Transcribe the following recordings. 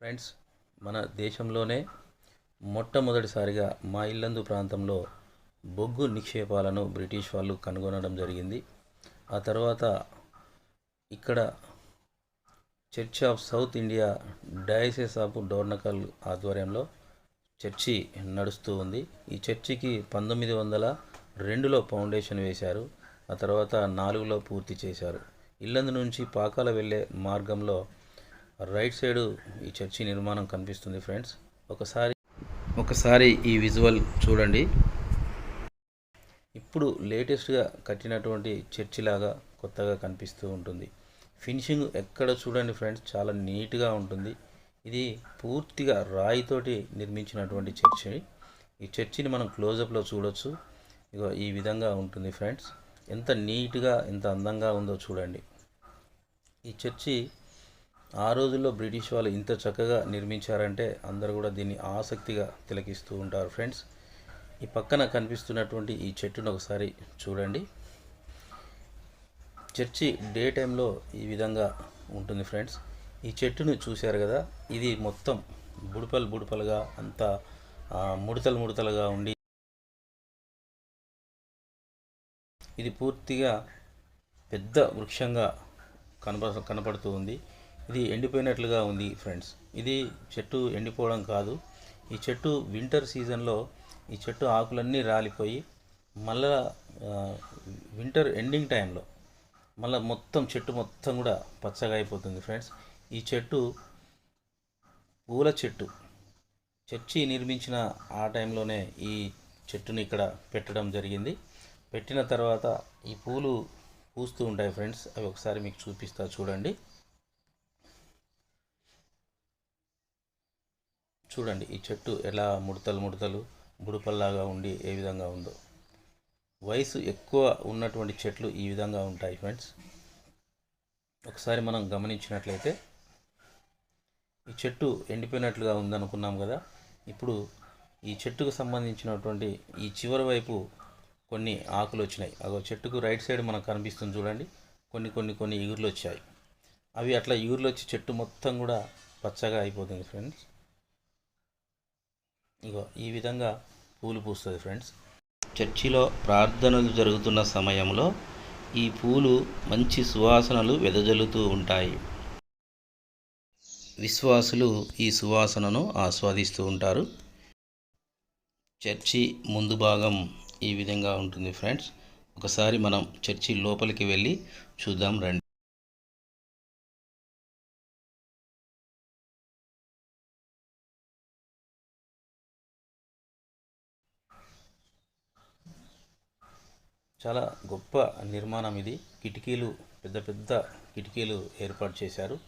Friends మన దేశంలోనే మొట్టమొదటిసారిగా మా ఇల్లందు ప్రాంతంలో బొగ్గు నిక్షేపాలను బ్రిటిష్ వాళ్ళు కనుగొనడం జరిగింది. ఆ తర్వాత ఇక్కడ church of south India diocese of Dornakal ఆధ్వర్యంలో చర్చి నడుస్తూ ఉంది. ఈ చర్చికి పంతొమ్మిది వందల రెండులో ఫౌండేషన్ వేశారు. ఆ తర్వాత నాలుగులో పూర్తి చేశారు. ఇల్లందు నుంచి పాకాల వెళ్ళే మార్గంలో రైట్ సైడు ఈ చర్చి నిర్మాణం కనిపిస్తుంది ఫ్రెండ్స్. ఒకసారి ఒకసారి ఈ విజువల్ చూడండి. ఇప్పుడు లేటెస్ట్గా కట్టినటువంటి చర్చి లాగా కొత్తగా కనిపిస్తూ ఉంటుంది. ఫినిషింగ్ ఎక్కడ చూడండి ఫ్రెండ్స్ చాలా నీట్గా ఉంటుంది. ఇది పూర్తిగా రాయితోటి నిర్మించినటువంటి చర్చి. ఈ చర్చిని మనం క్లోజప్లో చూడొచ్చు. ఇగో ఈ విధంగా ఉంటుంది ఫ్రెండ్స్. ఎంత నీట్గా ఎంత అందంగా ఉందో చూడండి. ఈ చర్చి ఆ రోజుల్లో బ్రిటిష్ వాళ్ళు ఇంత చక్కగా నిర్మించారంటే అందరూ కూడా దీన్ని ఆసక్తిగా తిలకిస్తూ ఉంటారు ఫ్రెండ్స్. ఈ పక్కన కనిపిస్తున్నటువంటి ఈ చెట్టును ఒకసారి చూడండి. చర్చి డే టైంలో ఈ విధంగా ఉంటుంది ఫ్రెండ్స్. ఈ చెట్టును చూశారు కదా? ఇది మొత్తం బుడపలు బుడపలుగా అంతా ముడతలు ముడతలుగా ఉండి ఇది పూర్తిగా పెద్ద వృక్షంగా కనప కనపడుతూ ఉంది. ఇది ఎండిపోయినట్లుగా ఉంది ఫ్రెండ్స్. ఇది చెట్టు ఎండిపోవడం కాదు. ఈ చెట్టు వింటర్ సీజన్లో ఈ చెట్టు ఆకులన్నీ రాలిపోయి మళ్ళా వింటర్ ఎండింగ్ టైంలో మళ్ళీ మొత్తం చెట్టు మొత్తం కూడా పచ్చగా అయిపోతుంది ఫ్రెండ్స్. ఈ చెట్టు పూల చెట్టు చర్చి నిర్మించిన ఆ టైంలోనే ఈ చెట్టుని ఇక్కడ పెట్టడం జరిగింది. పెట్టిన తర్వాత ఈ పూలు పూస్తూ ఉంటాయి ఫ్రెండ్స్. అవి ఒకసారి మీకు చూపిస్తా చూడండి. చూడండి ఈ చెట్టు ఎలా ముడతలు ముడతలు బుడపల్లాగా ఉండి ఏ విధంగా ఉందో. వయసు ఎక్కువ ఉన్నటువంటి చెట్లు ఈ విధంగా ఉంటాయి ఫ్రెండ్స్. ఒకసారి మనం గమనించినట్లయితే ఈ చెట్టు ఎండిపోయినట్లుగా ఉందనుకున్నాం కదా. ఇప్పుడు ఈ చెట్టుకు సంబంధించినటువంటి ఈ చివరి వైపు కొన్ని ఆకులు వచ్చినాయి. అగో చెట్టుకు రైట్ సైడ్ మనకు కనిపిస్తుంది చూడండి. కొన్ని కొన్ని కొన్ని ఇగుర్లు వచ్చాయి. అవి అట్లా ఇగుర్లు వచ్చి చెట్టు మొత్తం కూడా పచ్చగా అయిపోతుంది ఫ్రెండ్స్. ఇగో ఈ విధంగా పూలు పూస్తుంది ఫ్రెండ్స్. చర్చిలో ప్రార్థనలు జరుగుతున్న సమయంలో ఈ పూలు మంచి సువాసనలు వెదజల్లుతూ ఉంటాయి. విశ్వాసులు ఈ సువాసనను ఆస్వాదిస్తూ ఉంటారు. చర్చి ముందు భాగం ఈ విధంగా ఉంటుంది ఫ్రెండ్స్. ఒకసారి మనం చర్చి లోపలికి వెళ్ళి చూద్దాం రండి. చాలా గొప్ప నిర్మాణం ఇది. కిటికీలు పెద్ద పెద్ద కిటికీలు ఏర్పాటు చేశారు.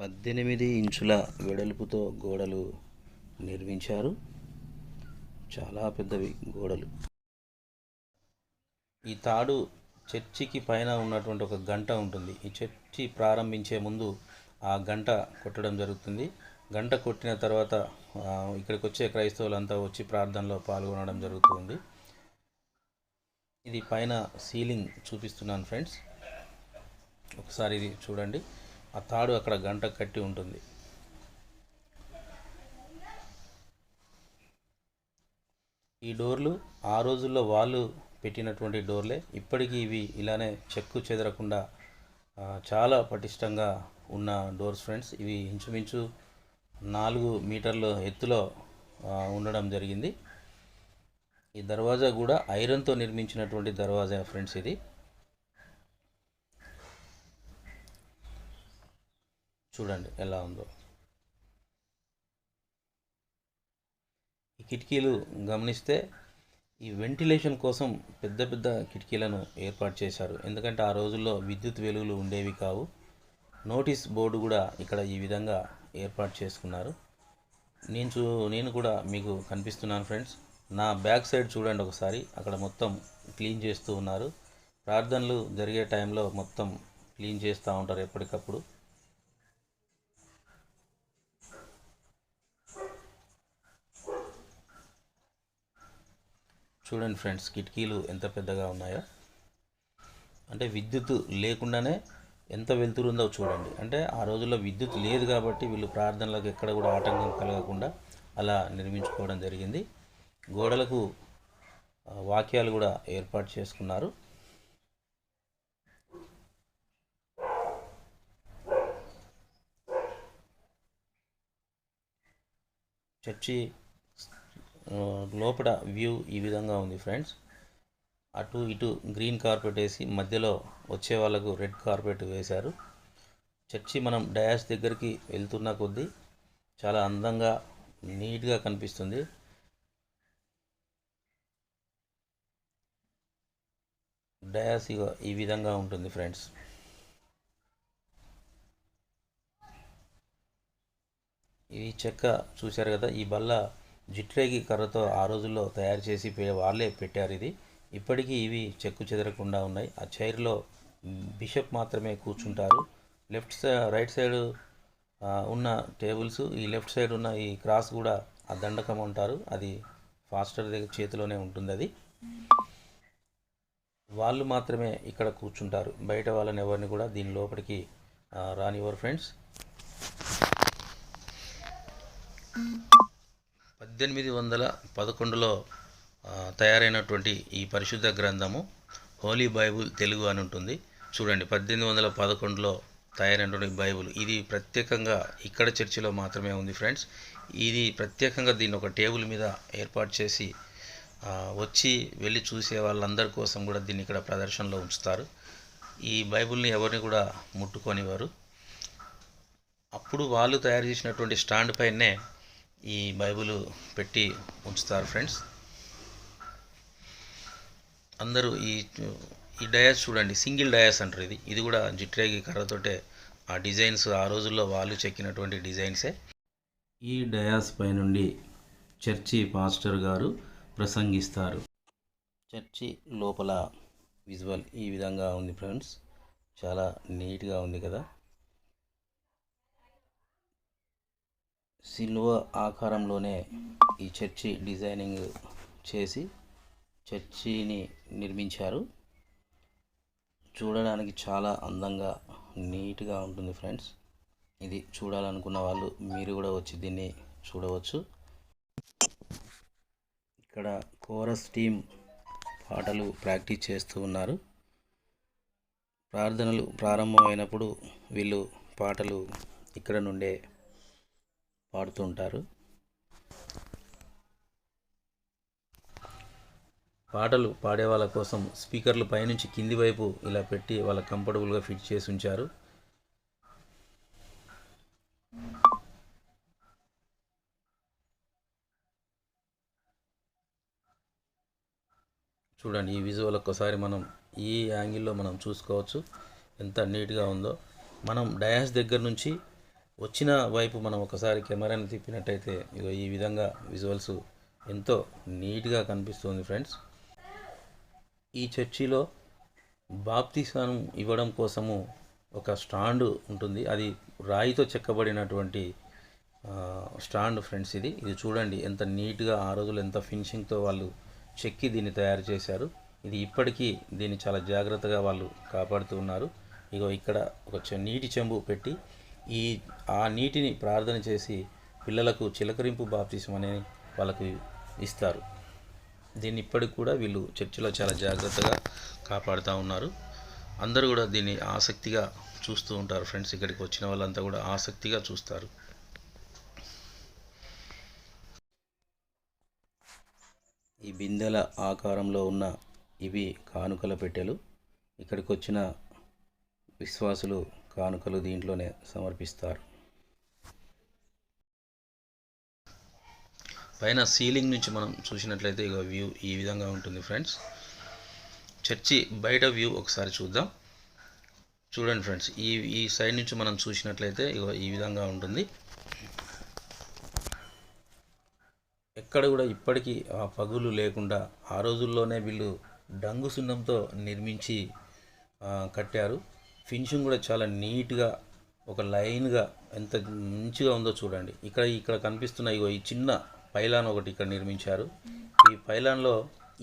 పద్దెనిమిది ఇంచుల వెడల్పుతో గోడలు నిర్మించారు. చాలా పెద్దవి గోడలు. ఈ తాడు చర్చికి పైన ఉన్నటువంటి ఒక గంట ఉంటుంది. ఈ చర్చి ప్రారంభించే ముందు ఆ గంట కొట్టడం జరుగుతుంది. గంట కొట్టిన తర్వాత ఇక్కడికి వచ్చే క్రైస్తవులంతా వచ్చి ప్రార్థనలో పాల్గొనడం జరుగుతుంది. ఇది పైన సీలింగ్ చూపిస్తున్నాను ఫ్రెండ్స్. ఒకసారి ఇది చూడండి. ఆ తాడు అక్కడ గంట కట్టి ఉంటుంది. ఈ డోర్లు ఆ రోజుల్లో వాళ్ళు పెట్టినటువంటి డోర్లే. ఇప్పటికీ ఇవి ఇలానే చెక్కు చెదరకుండా చాలా పటిష్టంగా ఉన్న డోర్స్ ఫ్రెండ్స్. ఇవి ఇంచుమించు నాలుగు మీటర్ల ఎత్తులో ఉండడం జరిగింది. ఈ దర్వాజా కూడా ఐరన్తో నిర్మించినటువంటి దర్వాజా ఫ్రెండ్స్ ఇది. చూడండి ఎలా ఉందో. ఈ కిటికీలు గమనిస్తే ఈ వెంటిలేషన్ కోసం పెద్ద పెద్ద కిటికీలను ఏర్పాటు చేశారు. ఎందుకంటే ఆ రోజుల్లో విద్యుత్ వెలుగులు ఉండేవి కావు. నోటీస్ బోర్డు కూడా ఇక్కడ ఈ విధంగా ఏర్పాటు చేసుకున్నారు. నేను చూ నేను కూడా మీకు కనిపిస్తున్నాను ఫ్రెండ్స్. నా బ్యాక్ సైడ్ చూడండి ఒకసారి. అక్కడ మొత్తం క్లీన్ చేస్తూ ఉన్నారు. ప్రార్థనలు జరిగే టైంలో మొత్తం క్లీన్ చేస్తూ ఉంటారు ఎప్పటికప్పుడు. చూడండి ఫ్రెండ్స్ కిటికీలు ఎంత పెద్దగా ఉన్నాయో. అంటే విద్యుత్ లేకుండానే ఎంత వెళ్తురుందో చూడండి. అంటే ఆ రోజుల్లో విద్యుత్ లేదు కాబట్టి వీళ్ళు ప్రార్థనలకు ఎక్కడ కూడా ఆటంకం కలగకుండా అలా నిర్మించుకోవడం జరిగింది. గోడలకు వాక్యాలు కూడా ఏర్పాటు చేసుకున్నారు. చర్చి లోపల వ్యూ ఈ విధంగా ఉంది ఫ్రెండ్స్. అటు ఇటు గ్రీన్ కార్పెట్ వేసి మధ్యలో వచ్చే వాళ్ళకు రెడ్ కార్పెట్ వేశారు. చర్చి మనం డయాస్ దగ్గరికి వెళ్తున్న కొద్దీ చాలా అందంగా నీట్గా కనిపిస్తుంది. డయాస్ ఈ విధంగా ఉంటుంది ఫ్రెండ్స్. ఈ చెక్క చూశారు కదా ఈ బల్ల జిట్రేగి కర్రతో ఆ రోజుల్లో తయారు చేసి వాళ్ళే పెట్టారు ఇది. ఇప్పటికీ ఇవి చెక్కు చెదరకుండా ఉన్నాయి. ఆ చైర్లో బిషప్ మాత్రమే కూర్చుంటారు. లెఫ్ట్ సైడ్ రైట్ సైడ్ ఉన్న టేబుల్స్ ఈ లెఫ్ట్ సైడ్ ఉన్న ఈ క్రాస్ కూడా ఆ దండకం అంటారు. అది ఫాస్టర్ దగ్గర చేతిలోనే ఉంటుంది అది. వాళ్ళు మాత్రమే ఇక్కడ కూర్చుంటారు. బయట వాళ్ళని ఎవరిని కూడా దీని లోపలికి రానివ్వరు ఫ్రెండ్స్. పద్దెనిమిది వందల పదకొండులో తయారైనటువంటి ఈ పరిశుద్ధ గ్రంథము హోలీ బైబుల్ తెలుగు అని ఉంటుంది. చూడండి పద్దెనిమిది వందల పదకొండులో తయారైనటువంటి బైబుల్. ఇది ప్రత్యేకంగా ఇక్కడ చర్చిలో మాత్రమే ఉంది ఫ్రెండ్స్. ఇది ప్రత్యేకంగా దీన్ని ఒక టేబుల్ మీద ఏర్పాటు చేసి వచ్చి వెళ్ళి చూసే వాళ్ళందరి కోసం కూడా దీన్ని ఇక్కడ ప్రదర్శనలో ఉంచుతారు. ఈ బైబుల్ని ఎవరిని కూడా ముట్టుకొనివారు అప్పుడు వాళ్ళు తయారు చేసినటువంటి స్టాండ్ పైనే ఈ బైబిల్ పెట్టి ఉంచుతారు ఫ్రెండ్స్. అందరూ ఈ ఈ డయాస్ చూడండి సింగిల్ డయాస్ అంటారు ఇది. ఇది కూడా జిట్రేగి కర్రతోటే ఆ డిజైన్స్ ఆ రోజుల్లో వాళ్ళు చెక్కినటువంటి డిజైన్సే. ఈ డయాస్ పై నుండి చర్చి పాస్టర్ గారు ప్రసంగిస్తారు. చర్చి లోపల విజువల్ ఈ విధంగా ఉంది ఫ్రెండ్స్. చాలా నీట్గా ఉంది కదా. సిల్వ ఆకారంలోనే ఈ చర్చి డిజైనింగ్ చేసి చర్చిని నిర్మించారు. చూడడానికి చాలా అందంగా నీట్గా ఉంటుంది ఫ్రెండ్స్. ఇది చూడాలనుకున్న వాళ్ళు మీరు కూడా వచ్చి దీన్ని చూడవచ్చు. ఇక్కడ కోరస్ టీం పాటలు ప్రాక్టీస్ చేస్తూ ఉన్నారు. ప్రార్థనలు ప్రారంభమైనప్పుడు వీళ్ళు పాటలు ఇక్కడ నుండే పాడుతుంటారు పాటలు పాడే వాళ్ళ కోసం స్పీకర్లు పైనుంచి కింది వైపు ఇలా పెట్టి వాళ్ళ కంఫర్టబుల్గా ఫిట్ చేసి ఉంచారు. చూడండి ఈ విజువల్ ఒక్కసారి మనం ఈ యాంగిల్లో మనం చూసుకోవచ్చు. ఎంత నీట్గా ఉందో. మనం డయాస్ దగ్గర నుంచి వచ్చిన వైపు మనం ఒకసారి కెమెరాని తిప్పినట్టయితే ఇగో ఈ విధంగా విజువల్స్ ఎంతో నీట్గా కనిపిస్తుంది ఫ్రెండ్స్ ఈ చర్చిలో బాప్తిసానం ఇవ్వడం కోసము ఒక స్టాండ్ ఉంటుంది. అది రాయితో చెక్కబడినటువంటి స్టాండ్ ఫ్రెండ్స్ ఇది. ఇది చూడండి ఎంత నీట్గా ఆ రోజులు ఎంత ఫినిషింగ్తో వాళ్ళు చెక్కి దీన్ని తయారు చేశారు. ఇది ఇప్పటికీ దీన్ని చాలా జాగ్రత్తగా వాళ్ళు కాపాడుతూ ఉన్నారు. ఇగో ఇక్కడ ఒక చె- నీటి చెంబు పెట్టి ఈ ఆ నీటిని ప్రార్థన చేసి పిల్లలకు చిలకరింపు బాప్తిసం అనేది వాళ్ళకు ఇస్తారు. దీన్ని ఇప్పటికి కూడా వీళ్ళు చర్చిలో చాలా జాగ్రత్తగా కాపాడుతూ ఉన్నారు. అందరూ కూడా దీన్ని ఆసక్తిగా చూస్తూ ఉంటారు. ఫ్రెండ్స్ ఇక్కడికి వచ్చిన వాళ్ళంతా కూడా ఆసక్తిగా చూస్తారు. ఈ బిందెల ఆకారంలో ఉన్న ఇవి కానుకల పెట్టెలు. ఇక్కడికి వచ్చిన విశ్వాసులు కానుకలు దీంట్లోనే సమర్పిస్తారు. పైన సీలింగ్ నుంచి మనం చూసినట్లయితే ఇక వ్యూ ఈ విధంగా ఉంటుంది ఫ్రెండ్స్. చర్చి బయట వ్యూ ఒకసారి చూద్దాం. చూడండి ఫ్రెండ్స్ ఈ ఈ సైడ్ నుంచి మనం చూసినట్లయితే ఇగో ఈ విధంగా ఉంటుంది. ఎక్కడ కూడా ఇప్పటికీ ఆ పగులు లేకుండా ఆ రోజుల్లోనే వీళ్ళు డంగు సున్నంతో నిర్మించి కట్టారు. ఫినిషింగ్ కూడా చాలా నీట్గా ఒక లైన్గా ఎంత మంచిగా ఉందో చూడండి. ఇక్కడ ఇక్కడ కనిపిస్తున్న ఇగో ఈ చిన్న పైలాన్ ఒకటి ఇక్కడ నిర్మించారు. ఈ పైలాన్లో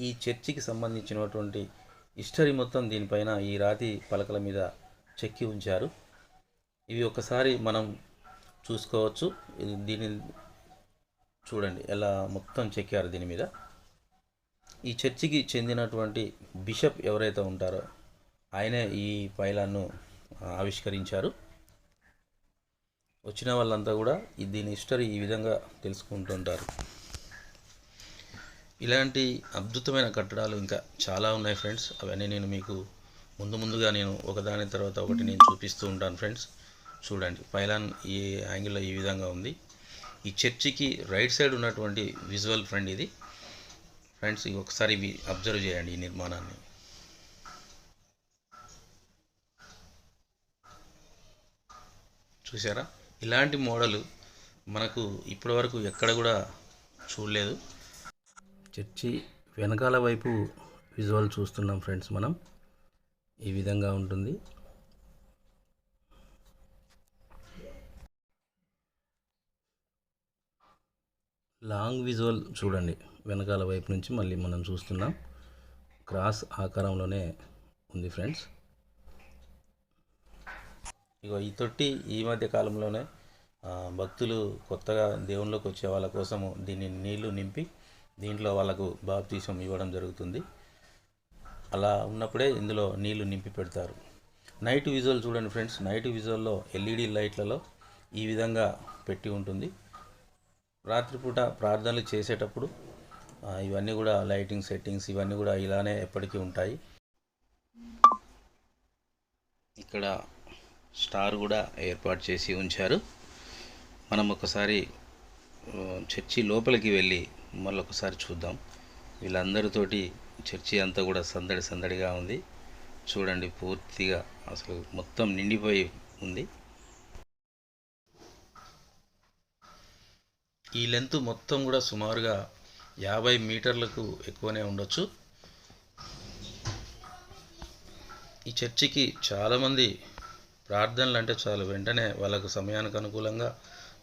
ఈ చర్చికి సంబంధించినటువంటి హిస్టరీ మొత్తం దీనిపైన ఈ రాతి పలకల మీద చెక్కి ఉంచారు. ఇవి ఒకసారి మనం చూసుకోవచ్చు. దీని చూడండి ఎలా మొత్తం చెక్కారు దీని మీద. ఈ చర్చికి చెందినటువంటి బిషప్ ఎవరైతే ఉంటారో ఆయనే ఈ పైలాన్ను ఆవిష్కరించారు. వచ్చిన వాళ్ళంతా కూడా దీని హిస్టరీ ఈ విధంగా తెలుసుకుంటుంటారు. ఇలాంటి అద్భుతమైన కట్టడాలు ఇంకా చాలా ఉన్నాయి ఫ్రెండ్స్. అవన్నీ నేను మీకు ముందు ముందుగా నేను ఒకదాని తర్వాత ఒకటి నేను చూపిస్తూ ఉంటాను ఫ్రెండ్స్. చూడండి పైలాన్ ఈ యాంగిల్లో ఈ విధంగా ఉంది. ఈ చర్చికి రైట్ సైడ్ ఉన్నటువంటి విజువల్ ఫ్రెండ్ ఇది. ఫ్రెండ్స్ ఒకసారి ఇవి అబ్జర్వ్ చేయండి ఈ నిర్మాణాన్ని. చూసారా ఇలాంటి మోడలు మనకు ఇప్పటివరకు ఎక్కడ కూడా చూడలేదు. చర్చి వెనకాల వైపు విజువల్ చూస్తున్నాం ఫ్రెండ్స్ మనం. ఈ విధంగా ఉంటుంది. లాంగ్ విజువల్ చూడండి. వెనకాల వైపు నుంచి మళ్ళీ మనం చూస్తున్నాం. క్రాస్ ఆకారంలోనే ఉంది ఫ్రెండ్స్. ఇగో ఈ తొట్టి ఈ మధ్య కాలంలోనే భక్తులు కొత్తగా దేవుళ్ళకి వచ్చే వాళ్ళ కోసము దీన్ని నీళ్ళు నింపి దీంట్లో వాళ్ళకు బాప్తీసం ఇవ్వడం జరుగుతుంది. అలా ఉన్నప్పుడే ఇందులో నీళ్ళు నింపి పెడతారు. నైట్ విజువల్ చూడండి ఫ్రెండ్స్. నైట్ విజువల్లో ఎల్ఈడి లైట్లలో ఈ విధంగా పెట్టి ఉంటుంది. రాత్రిపూట ప్రార్థనలు చేసేటప్పుడు ఇవన్నీ కూడా లైటింగ్ సెట్టింగ్స్ ఇవన్నీ కూడా ఇలానే ఎప్పటికీ ఉంటాయి. ఇక్కడ స్టార్ కూడా ఏర్పాటు చేసి ఉంచారు. మనం ఒకసారి చర్చి లోపలికి వెళ్ళి మళ్ళీ ఒకసారి చూద్దాం. వీళ్ళందరితోటి చర్చి అంతా కూడా సందడి సందడిగా ఉంది. చూడండి పూర్తిగా అసలు మొత్తం నిండిపోయి ఉంది. ఈ లెంత్ మొత్తం కూడా సుమారుగా యాభై మీటర్లకు ఎక్కువనే ఉండొచ్చు. ఈ చర్చికి చాలామంది ప్రార్థనలు అంటే చాలు వెంటనే వాళ్ళకు సమయానికి అనుకూలంగా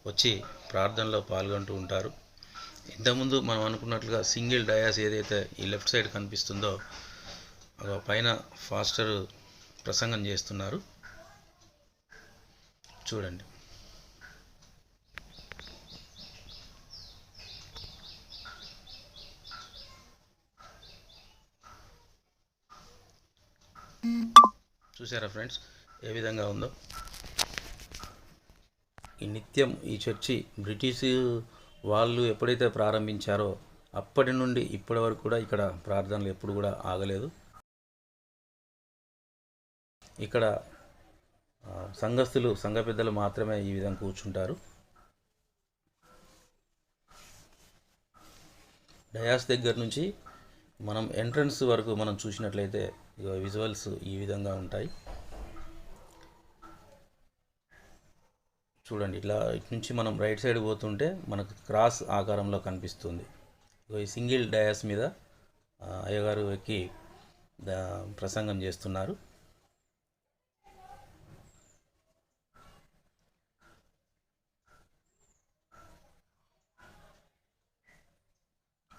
వచ్చి ప్రార్థనలో పాల్గొంటూ ఉంటారు. ఇంతకుముందు మనం అనుకున్నట్లుగా సింగిల్ డయాస్ ఏదైతే ఈ లెఫ్ట్ సైడ్ కనిపిస్తుందో ఒక పైన ఫాస్టర్ ప్రసంగం చేస్తున్నారు. చూడండి. చూసారా ఫ్రెండ్స్? ఏ విధంగా ఉందో? ఈ నిత్యం ఈ చర్చి బ్రిటిష్ వాళ్ళు ఎప్పుడైతే ప్రారంభించారో అప్పటి నుండి ఇప్పటి వరకు కూడా ఇక్కడ ప్రార్థనలు ఎప్పుడు కూడా ఆగలేదు. ఇక్కడ సంఘస్థులు సంఘ పెద్దలు మాత్రమే ఈ విధంగా కూర్చుంటారు. డయాస్ దగ్గర నుంచి మనం ఎంట్రన్స్ వరకు మనం చూసినట్లయితే ఇగో విజువల్స్ ఈ విధంగా ఉంటాయి. చూడండి ఇట్లా ఇటు నుంచి మనం రైట్ సైడ్ పోతుంటే మనకు క్రాస్ ఆకారంలో కనిపిస్తుంది. ఇగో ఈ సింగిల్ డయాస్ మీద అయ్యగారు ఎక్కి ప్రసంగం చేస్తున్నారు.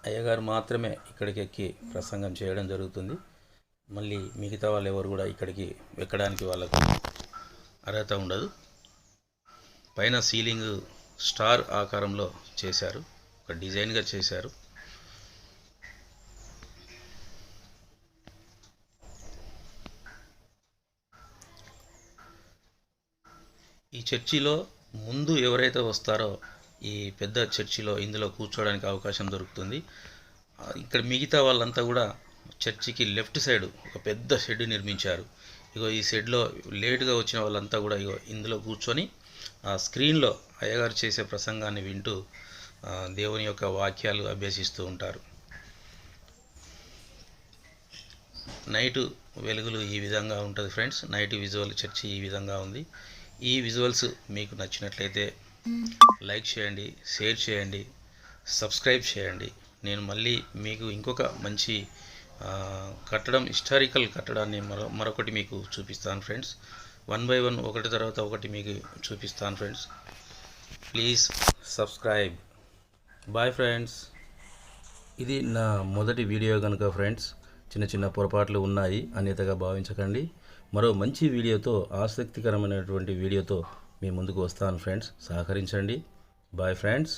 అయ్యగారు మాత్రమే ఇక్కడికి ఎక్కి ప్రసంగం చేయడం జరుగుతుంది. మళ్ళీ మిగతా వాళ్ళు ఎవరు కూడా ఇక్కడికి ఎక్కడానికి వాళ్ళకు అర్హత ఉండదు. పైన సీలింగ్ స్టార్ ఆకారంలో చేశారు. ఒక డిజైన్గా చేశారు. ఈ చర్చిలో ముందు ఎవరైతే వస్తారో ఈ పెద్ద చర్చిలో ఇందులో కూర్చోవడానికి అవకాశం దొరుకుతుంది. ఇక్కడ మిగతా వాళ్ళంతా కూడా చర్చికి లెఫ్ట్ సైడ్ ఒక పెద్ద షెడ్ నిర్మించారు. ఇగో ఈ షెడ్లో లేటుగా వచ్చిన వాళ్ళంతా కూడా ఇగో ఇందులో కూర్చొని ఆ స్క్రీన్లో అయ్యగారు చేసే ప్రసంగాన్ని వింటూ దేవుని యొక్క వాక్యాలు అభ్యసిస్తూ ఉంటారు. నైట్ వెలుగులు ఈ విధంగా ఉంటుంది ఫ్రెండ్స్. నైట్ విజువల్ చర్చి ఈ విధంగా ఉంది. ఈ విజువల్స్ మీకు నచ్చినట్లయితే లైక్ చేయండి షేర్ చేయండి సబ్స్క్రైబ్ చేయండి. నేను మళ్ళీ మీకు ఇంకొక మంచి కట్టడం హిస్టారికల్ కట్టడాన్ని మరో మరొకటి మీకు చూపిస్తాను ఫ్రెండ్స్ వన్ బై వన్ ఒకటి తర్వాత ఒకటి మీకు చూపిస్తాను friends please subscribe bye friends ఇది నా మొదటి వీడియో కనుక ఫ్రెండ్స్ చిన్న చిన్న పొరపాట్లు ఉన్నాయి అన్యతగా భావించకండి. మరో మంచి వీడియోతో ఆసక్తికరమైనటువంటి వీడియోతో మీ ముందుకు వస్తాను ఫ్రెండ్స్ సహకరించండి. Bye friends